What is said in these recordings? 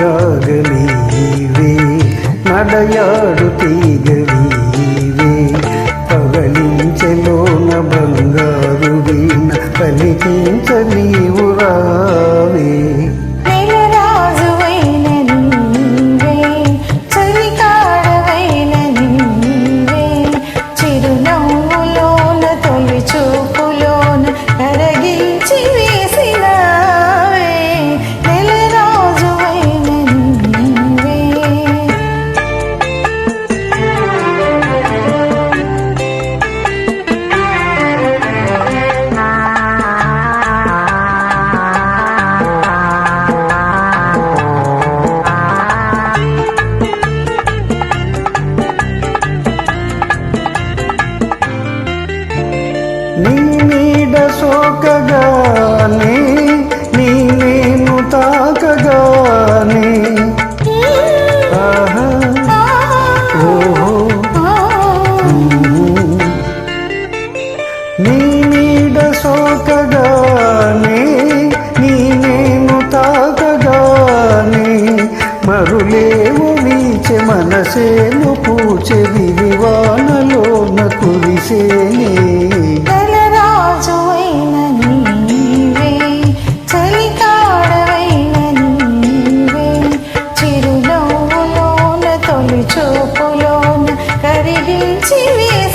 ರಾಗಲಿವೆ ನಡೆಯಾಡು ತೀಗಲಿವೆ ಪಗಲಿಂಚಲೋನ ಬಂಗಾರು ವೀಣ ಪಲಿಕಿಂಚಲೀವು ರಾವೇ సోకగానే నీ నేను తాకగానే ఓహో. నీ నీడ సోకగానే నీ నేను తాకగానే. మరులేము వీచె మనసేను పూచె విరివా చూపులోన కరిగించి వేసినావే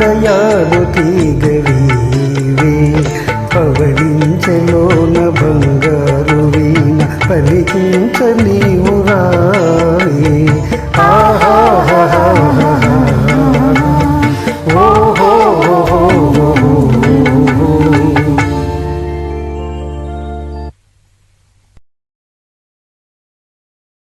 దయాలు తీగవీవే పవలించలోన బంగారు వీణ పలికించ నీవు రాయే ఆహా